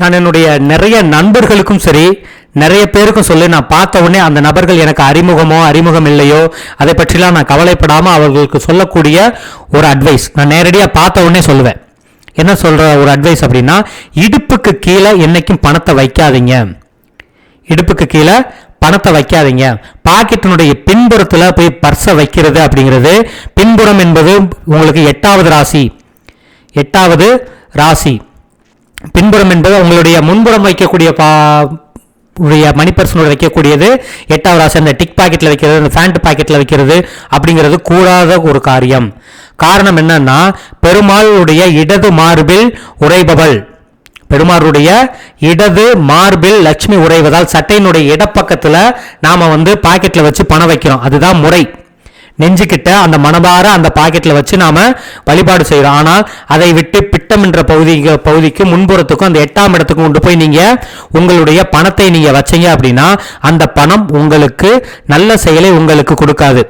நான் என்னுடைய நிறைய நண்பர்களுக்கும் சரி நிறைய பேருக்கும் சொல்லி நான் பார்த்த உடனே அந்த நபர்கள் எனக்கு அறிமுகமோ அறிமுகம் இல்லையோ அதை பற்றிலாம் நான் கவலைப்படாமல் அவர்களுக்கு சொல்லக்கூடிய ஒரு அட்வைஸ் நான் நேரடியாக பார்த்த உடனே சொல்லுவேன். என்ன சொல்கிற ஒரு அட்வைஸ் அப்படின்னா இடுப்புக்கு கீழே என்றைக்கும் பணத்தை வைக்காதீங்க. இடுப்புக்கு கீழே பணத்தை வைக்காதீங்க. பாக்கெட்டினுடைய பின்புறத்தில் போய் பர்ஸை வைக்கிறது அப்படிங்கிறது பின்புறம் என்பது உங்களுக்கு எட்டாவது ராசி. எட்டாவது ராசி. பின்புறம் என்பது உங்களுடைய முன்புறம் வைக்கக்கூடிய பா உடைய மணி பர்சனோட வைக்கக்கூடியது. எட்டாவது ராசி அந்த டிக் பாக்கெட்டில் வைக்கிறது அந்த ஃபேண்ட் பாக்கெட்டில் வைக்கிறது அப்படிங்கிறது கூடாத ஒரு காரியம். காரணம் என்னன்னா பெருமாளுடைய இடது மார்பில் உறைபவள். பெருமாளுடைய இடது மார்பில் லட்சுமி உறைவதால் சட்டையினுடைய இடப்பக்கத்தில் நாம் வந்து பாக்கெட்டில் வச்சு பணம் வைக்கிறோம். அதுதான் முறை. நெஞ்சுக்கிட்ட அந்த மனதார அந்த பாக்கெட்டில் வச்சு நாம் வழிபாடு செய்கிறோம் ஆனால் அதை விட்டு பிட்டம் என்ற பகுதி பகுதிக்கு முன்புறத்துக்கும் அந்த எட்டாம் இடத்துக்கும் கொண்டு போய் நீங்கள் உங்களுடைய பணத்தை நீங்கள் வச்சீங்க அப்படின்னா அந்த பணம் உங்களுக்கு நல்ல செயலை உங்களுக்கு கொடுக்காது.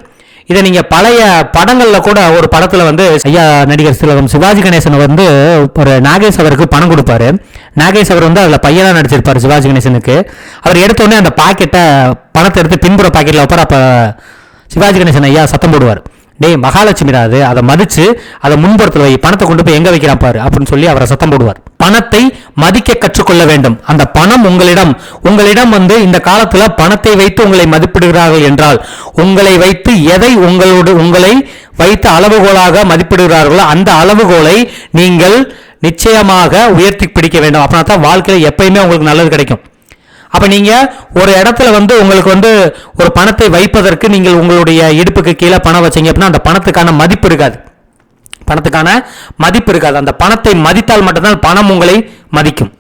இதை நீங்கள் பழைய படங்களில் கூட ஒரு படத்தில் வந்து ஐயா நடிகர் திலகம் சிவாஜி கணேசன் வந்து ஒரு நாகேஷ் அவருக்கு பணம் கொடுப்பாரு. நாகேஷ் அவர் வந்து அதில் பையனாக நடிச்சிருப்பார் சிவாஜி கணேசனுக்கு. அவர் எடுத்தோடனே அந்த பாக்கெட்டை பணத்தை எடுத்து பின்புற பாக்கெட்டில் வைப்பார். அப்போ சிவாஜி கணேசன் ஐயா சத்தம் போடுவார். டேய் மகாலட்சுமிடா அது. அதை மதித்து அதை முன்புறத்தில் வை. பணத்தை கொண்டு போய் எங்கே வைக்கிறான் பாரு அப்படின்னு சொல்லி அவரை சத்தம் போடுவார். பணத்தை மதிக்க கற்றுக்கொள்ள வேண்டும். அந்த பணம் உங்களிடம். உங்களிடம் வந்து இந்த காலத்தில் பணத்தை வைத்து உங்களை மதிப்பிடுகிறார்கள் என்றால் உங்களை வைத்து எதை உங்களோடு உங்களை வைத்து அளவுகோலாக மதிப்பிடுகிறார்களோ அந்த அளவுகோலை நீங்கள் நிச்சயமாக உயர்த்தி பிடிக்க வேண்டும். அப்படின்னா தான் வாழ்க்கையில் எப்பயுமே உங்களுக்கு நல்லது கிடைக்கும். அப்போ நீங்கள் ஒரு இடத்துல வந்து உங்களுக்கு வந்து ஒரு பணத்தை வைப்பதற்கு நீங்கள் உங்களுடைய இடுப்புக்கு கீழே பணம் வச்சீங்க அப்படின்னா அந்த பணத்துக்கான மதிப்பு இருக்காது. பணத்துக்கான மதிப்பு இருக்காது. அந்த பணத்தை மதித்தால் மட்டும்தான் பணம் உங்களை மதிக்கும்.